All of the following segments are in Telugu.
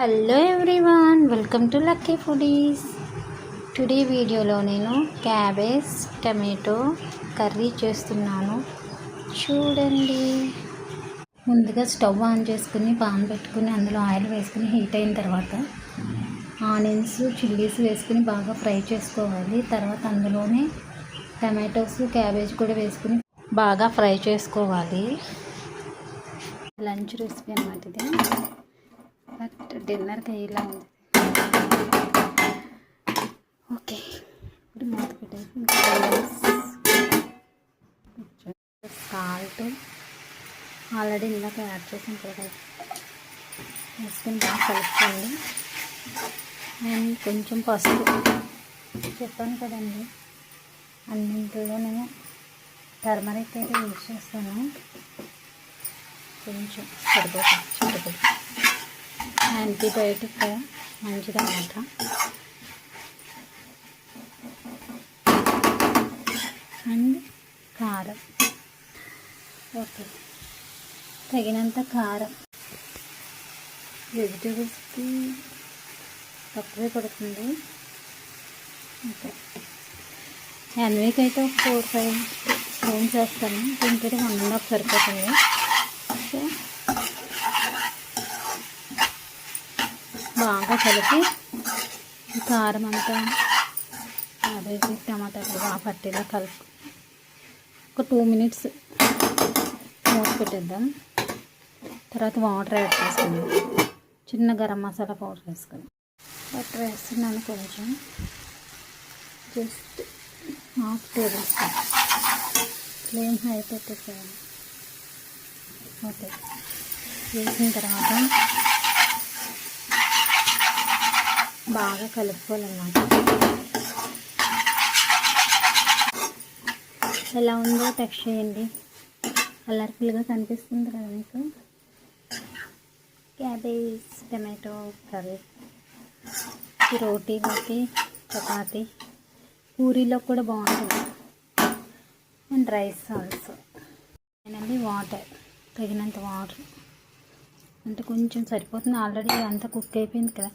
Hello everyone welcome to lucky foodies today వీడియోలో నేను క్యాబేజ్ టమాటో కర్రీ చేస్తున్నాను. చూడండి. ముందుగా స్టవ్ ఆన్ చేసుకుని పాన్ పెట్టుకుని అందులో ఆయిల్ వేసుకుని హీట్ అయిన తర్వాత ఆనియన్స్ చిల్లీస్ వేసుకుని బాగా ఫ్రై చేసుకోవాలి. తర్వాత అందులోనే టమాటోస్ క్యాబేజ్ కూడా వేసుకుని బాగా ఫ్రై చేసుకోవాలి. లంచ్ రెసిపీ అన్నమాట ఇది. బట్ డిన్నర్కి ఇలా ఉంది ఓకే. ఇప్పుడు మూత పెట్టేసి సాల్ట్ ఆల్రెడీ ఇందాక యాడ్ చేసిన కదా వేసుకొని బాగా కలుపుకోండి. అండ్ కొంచెం పసుపు చెప్పాను కదండి. అన్నింటిలో నేను టర్మరిక్ అయితే యూజ్ చేస్తాను. కొంచెం సరిపోతుంది సరిపోతుంది యాంటీబయాటిక్ మంచిదన్నమాట అండ్ కారం. ఓకే. తగినంత కారం. వెజిటేబుల్స్కి తక్కువే పడుతుంది ఓకే. ఎన్వీకి అయితే ఒక ఫోర్ ఫైవ్ స్పూన్స్ వేస్తాను. దీనికైతే వన్ అండ్ హాఫ్ సరిపోతుంది. ఓకే. బాగా కలిపి కారం అంతా అదే టమాటాలు బాగా పట్టేలా కలుపు. ఒక టూ మినిట్స్ మూత పెట్టేద్దాం. తర్వాత వాటర్ యాడ్ చేసుకుందాం. చిన్న గరం మసాలా పౌడర్ వేసుకుందాం. వాటర్ వేస్తున్నాను కొంచెం. Just half tablespoon. Flame high పెట్టేసాను ఓకే. వేసిన తర్వాత బాగా కలుపుకోవాలన్నమాట. ఎలా ఉందో టెక్స్ట్ చేయండి. కలర్ఫుల్గా కనిపిస్తుంది కదా మీకు? క్యాబేజ్ టమాటో కర్రీ రోటీలోకి చపాతీ. పూరీలో కూడా బాగుంటుంది. And rice also. అండి వాటర్ తగినంత వాటర్. అంటే కొంచెం సరిపోతుంది. ఆల్రెడీ అంతా కుక్ అయిపోయింది కదా.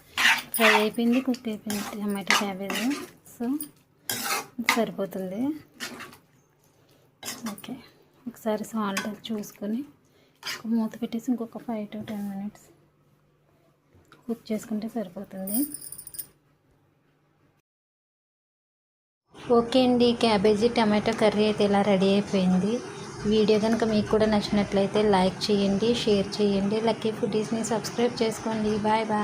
ఫ్రై అయిపోయింది కుక్ అయిపోయింది టమాటో క్యాబేజ్. సో సరిపోతుంది. ఓకే. ఒకసారి సాల్ట్ చూసుకొని ఒక మూత పెట్టేసి ఇంకొక five to ten minutes cook చేసుకుంటే సరిపోతుంది. ఓకే అండి క్యాబేజీ టమాటో కర్రీ అయితే ఇలా రెడీ అయిపోయింది. వీడియో కనుక మీకు కూడా నచ్చినట్లయితే లైక్ చేయండి షేర్ చేయండి. లక్కీ ఫుడీస్ని సబ్స్క్రైబ్ చేసుకోండి. Bye bye.